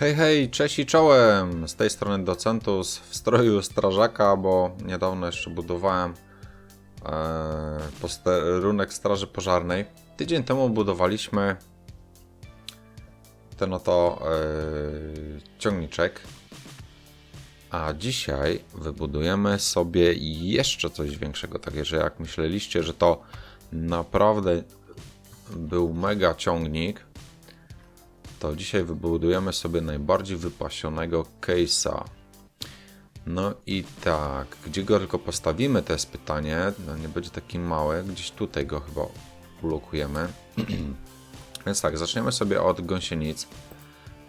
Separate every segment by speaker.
Speaker 1: Hej, hej, cześć i czołem! Z tej strony Docentus w stroju strażaka, bo niedawno jeszcze budowałem e, posterunek straży pożarnej. Tydzień temu budowaliśmy ten oto e, ciągniczek, a dzisiaj wybudujemy sobie jeszcze coś większego. Także że jak myśleliście, że to naprawdę był mega ciągnik, to dzisiaj wybudujemy sobie najbardziej wypasionego case'a. No i tak, gdzie go tylko postawimy, to jest pytanie. No nie będzie taki mały, gdzieś tutaj go chyba ulokujemy. Więc tak, zaczniemy sobie od gąsienic.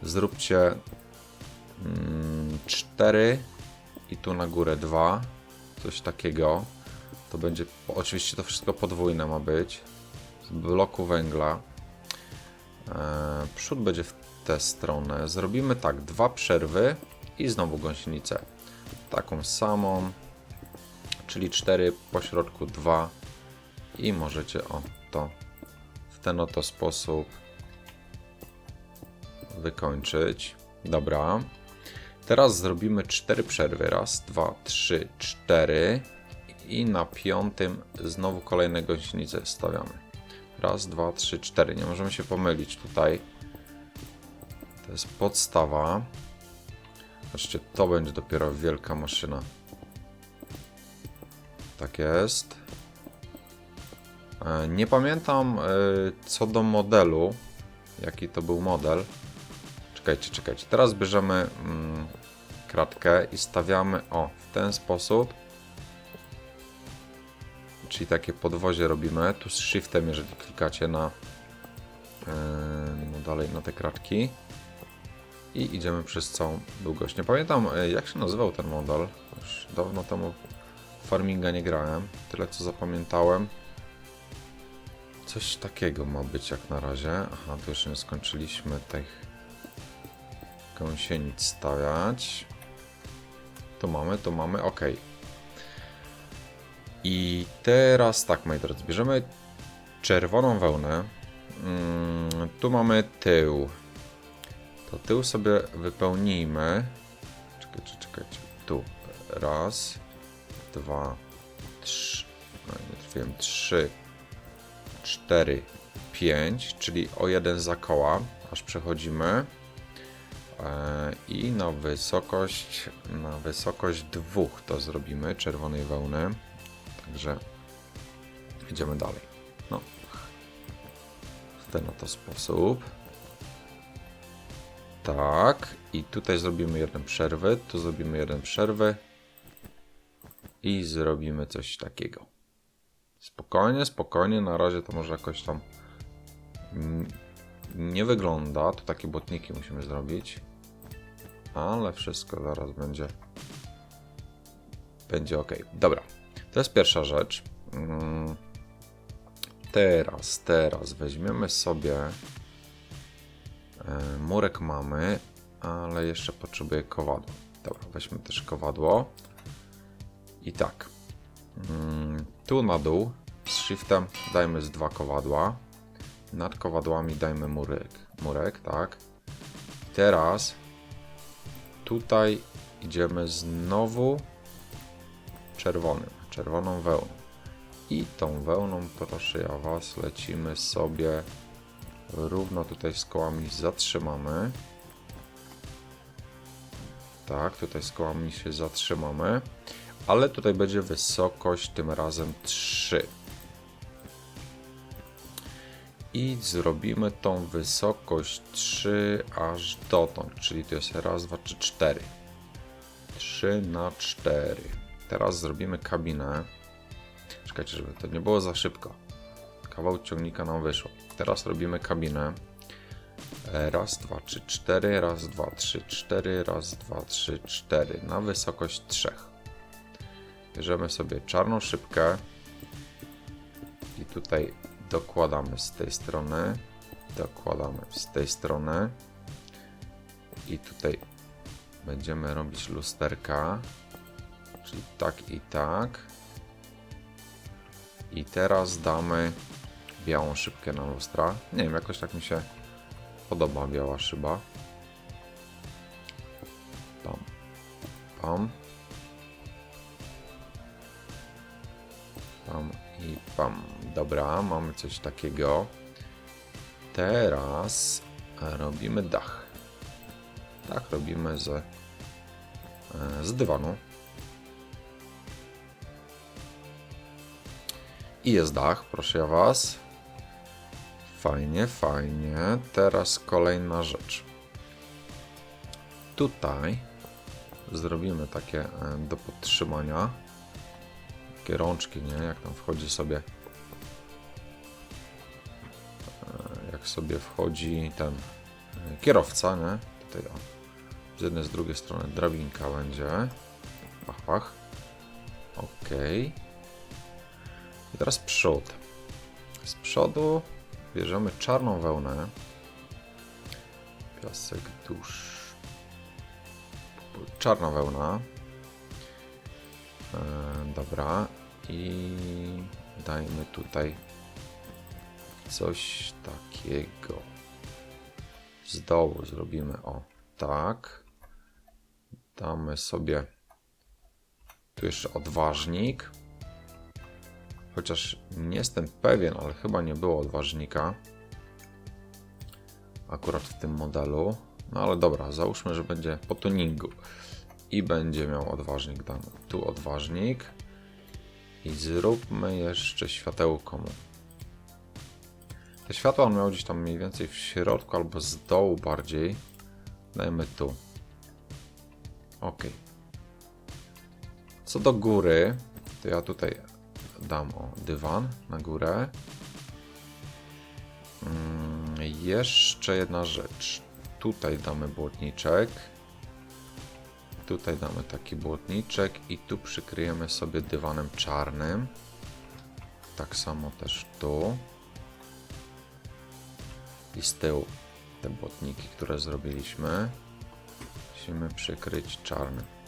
Speaker 1: Zróbcie mm, 4 i tu na górę 2. Coś takiego. To będzie, oczywiście to wszystko podwójne ma być. Z bloku węgla. E, Przód będzie w tę stronę. Zrobimy tak, dwa przerwy i znowu gąsienicę. Taką samą, czyli 4 po środku 2 i możecie o to w ten oto sposób wykończyć. Dobra. Teraz zrobimy 4 przerwy. Raz, dwa, trzy, cztery i na piątym znowu kolejne gąsienice stawiamy. Raz, dwa, trzy, cztery. Nie możemy się pomylić tutaj. To jest podstawa. Zobaczcie, to będzie dopiero wielka maszyna. Tak jest. E, Nie pamiętam e, co do modelu. Jaki to był model. Czekajcie, czekajcie. Teraz bierzemy mm, kratkę i stawiamy o w ten sposób. Czyli takie podwozie robimy. Tu z shiftem, jeżeli klikacie na yy, dalej na te kratki. I idziemy przez całą długość. Nie pamiętam yy, jak się nazywał ten model. Już dawno temu farminga nie grałem. Tyle co zapamiętałem. Coś takiego ma być jak na razie. Aha, tu jeszcze nie skończyliśmy tych gąsienic stawiać. Tu mamy, tu mamy, ok. I teraz tak, moi drodzy, bierzemy czerwoną wełnę. Mm, tu mamy tył. To tył sobie wypełnijmy. Czekajcie, czekajcie. Tu. Raz, dwa, trzy. No, nie trafiłem. Trzy, cztery, pięć, czyli o jeden za koła, aż przechodzimy. E, I na wysokość, na wysokość dwóch to zrobimy, czerwonej wełny. Także idziemy dalej. No. W ten oto sposób. Tak. I tutaj zrobimy jeden przerwy. Tu zrobimy jeden przerwy. I zrobimy coś takiego. Spokojnie, spokojnie. Na razie to może jakoś tam mm, nie wygląda. Tu takie błotniki musimy zrobić. Ale wszystko zaraz będzie będzie ok. Dobra. To jest pierwsza rzecz. Mm. Teraz, teraz weźmiemy sobie e, murek mamy, ale jeszcze potrzebuję kowadło. Dobra, weźmy też kowadło. I tak. Mm, Tu na dół z shiftem dajmy z dwa kowadła. Nad kowadłami dajmy murek, murek, tak. Teraz tutaj idziemy znowu czerwonym, czerwoną wełną. I tą wełną, proszę ja Was, lecimy sobie równo tutaj z kołami zatrzymamy. Tak, tutaj z kołami się zatrzymamy. Ale tutaj będzie wysokość tym razem 3. I zrobimy tą wysokość 3 aż dotąd, czyli to jest raz, dwa, trzy, cztery. 3 na 4. Teraz zrobimy kabinę. Czekajcie, żeby to nie było za szybko. Kawał ciągnika nam wyszło. Teraz robimy kabinę. E, Raz, dwa, trzy, cztery. Raz, dwa, trzy, cztery. Raz, dwa, trzy, cztery. Na wysokość trzech. Bierzemy sobie czarną szybkę. I tutaj dokładamy z tej strony. Dokładamy z tej strony. I tutaj będziemy robić lusterka. Czyli tak i tak. I teraz damy białą szybkę na lustra. Nie wiem, jakoś tak mi się podoba biała szyba. pam. Pam i pam. Dobra, mamy coś takiego. Teraz robimy dach. Dach robimy z, e, z dywanu. I jest dach, proszę was. Fajnie, fajnie. Teraz kolejna rzecz. Tutaj zrobimy takie e, do podtrzymania. Takie rączki, nie? Jak tam wchodzi sobie. e, Jak sobie wchodzi ten e, kierowca, nie? Tutaj o. Z jednej, z drugiej strony drabinka będzie. Pach, pach. Okej. I teraz przód. Z przodu bierzemy czarną wełnę. Piasek dusz. Czarna wełna. E, dobra. I dajmy tutaj coś takiego. Z dołu zrobimy o tak. Damy sobie tu jeszcze odważnik. Chociaż nie jestem pewien, ale chyba nie było odważnika. Akurat w tym modelu. No ale dobra, załóżmy, że będzie po tuningu. I będzie miał odważnik. Damy tu odważnik. I zróbmy jeszcze światełko mu. Te światła on miał gdzieś tam mniej więcej w środku albo z dołu bardziej. Dajmy tu. Ok. Co do góry, to ja tutaj dam o dywan na górę. Mm, jeszcze jedna rzecz. Tutaj damy błotniczek. Tutaj damy taki błotniczek i tu przykryjemy sobie dywanem czarnym. Tak samo też tu. I z tyłu te błotniki, które zrobiliśmy, musimy przykryć czarnym.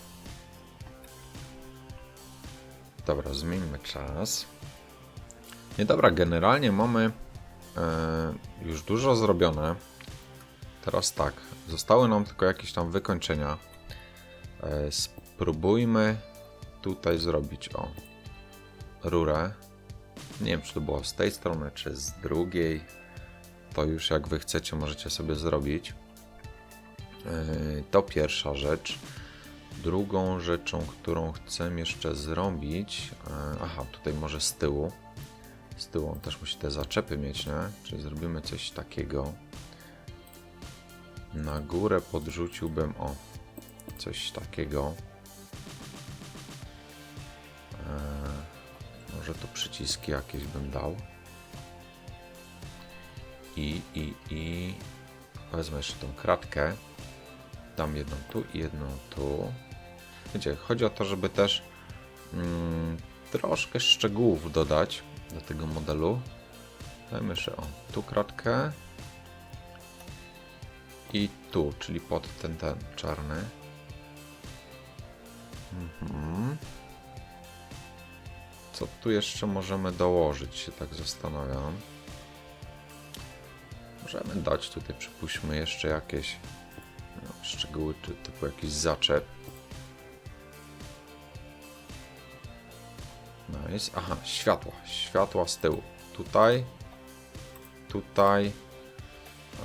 Speaker 1: Dobra, zmieńmy czas. Nie dobra, generalnie mamy e, już dużo zrobione. Teraz tak, zostały nam tylko jakieś tam wykończenia. E, spróbujmy tutaj zrobić o rurę. Nie wiem, czy to było z tej strony, czy z drugiej. To już jak wy chcecie, możecie sobie zrobić. E, to pierwsza rzecz. Drugą rzeczą, którą chcę jeszcze zrobić, e, aha, tutaj może z tyłu. Z tyłu też musi te zaczepy mieć, nie? Czyli zrobimy coś takiego. Na górę podrzuciłbym o coś takiego. E, może tu przyciski jakieś bym dał. I, i, i wezmę jeszcze tą kratkę. Dam jedną tu i jedną tu. Wiecie, chodzi o to, żeby też mm, troszkę szczegółów dodać do tego modelu. Dajmy jeszcze o, tu kratkę i tu, czyli pod ten, ten czarny. Mhm. Co tu jeszcze możemy dołożyć, się tak zastanawiam. Możemy dać tutaj, przypuśćmy, jeszcze jakieś szczegóły, czy typu jakiś zaczep. Nice. Aha, światła. Światła z tyłu. Tutaj. Tutaj.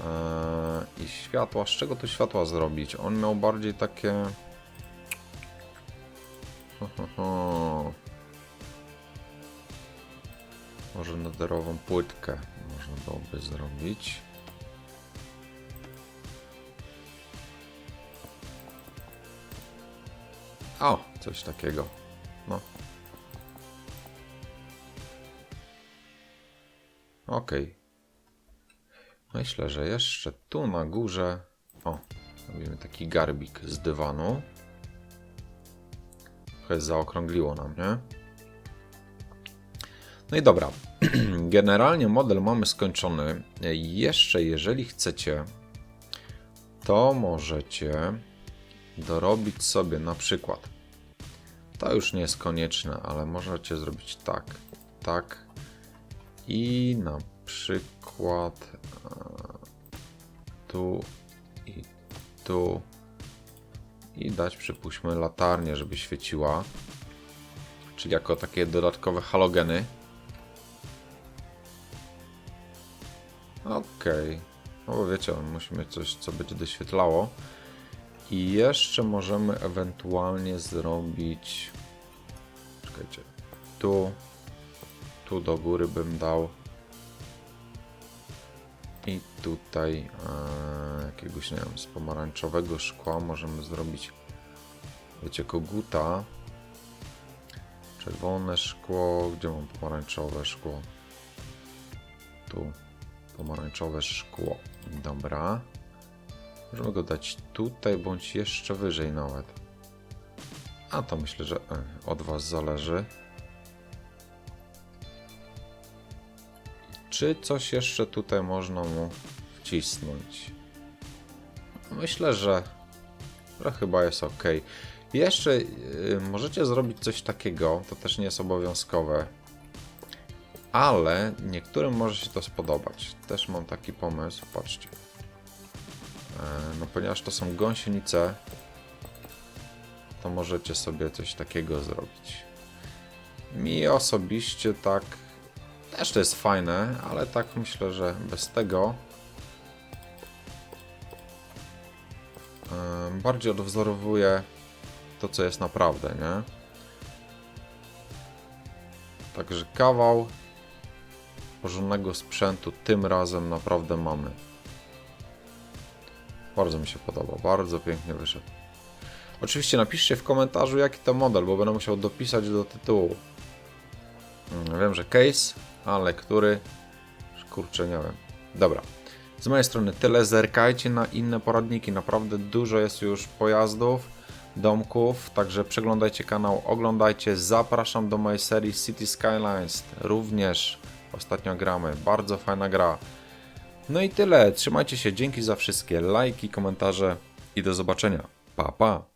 Speaker 1: Eee, I światła. Z czego tu światła zrobić? On miał bardziej takie... Może nederową płytkę można byłoby zrobić. O, coś takiego. No. Ok. Myślę, że jeszcze tu na górze. O, robimy taki garbik z dywanu. Trochę zaokrągliło nam, nie? No i dobra. Generalnie model mamy skończony. Jeszcze, jeżeli chcecie, to możecie dorobić sobie na przykład. To już nie jest konieczne, ale możecie zrobić tak, tak i na przykład e, tu i tu i dać przypuśćmy latarnię, żeby świeciła. Czyli jako takie dodatkowe halogeny. Okej. No bo wiecie, musimy coś, co będzie doświetlało. I jeszcze możemy ewentualnie zrobić... Czekajcie. Tu. Tu do góry bym dał. I tutaj e, jakiegoś, nie wiem, z pomarańczowego szkła możemy zrobić, wiecie, koguta. Czerwone szkło. Gdzie mam pomarańczowe szkło? Tu. Pomarańczowe szkło. Dobra. Możemy go dać tutaj, bądź jeszcze wyżej nawet. A to myślę, że e, od Was zależy. Czy coś jeszcze tutaj można mu wcisnąć? Myślę, że, że chyba jest ok. Jeszcze y, możecie zrobić coś takiego, to też nie jest obowiązkowe, ale niektórym może się to spodobać. Też mam taki pomysł, patrzcie. E, No ponieważ to są gąsienice, to możecie sobie coś takiego zrobić. Mi osobiście tak też to jest fajne, ale tak myślę, że bez tego bardziej odwzorowuje to, co jest naprawdę, nie? Także kawał porządnego sprzętu tym razem naprawdę mamy. Bardzo mi się podoba, bardzo pięknie wyszedł. Oczywiście napiszcie w komentarzu jaki to model, bo będę musiał dopisać do tytułu. Mm, Wiem, że case, ale który? Kurczę, nie wiem. Dobra. Z mojej strony tyle. Zerkajcie na inne poradniki. Naprawdę dużo jest już pojazdów, domków. Także przeglądajcie kanał, oglądajcie. Zapraszam do mojej serii City Skylines. Również ostatnio gramy. Bardzo fajna gra. No i tyle. Trzymajcie się. Dzięki za wszystkie lajki, komentarze i do zobaczenia. Pa, pa.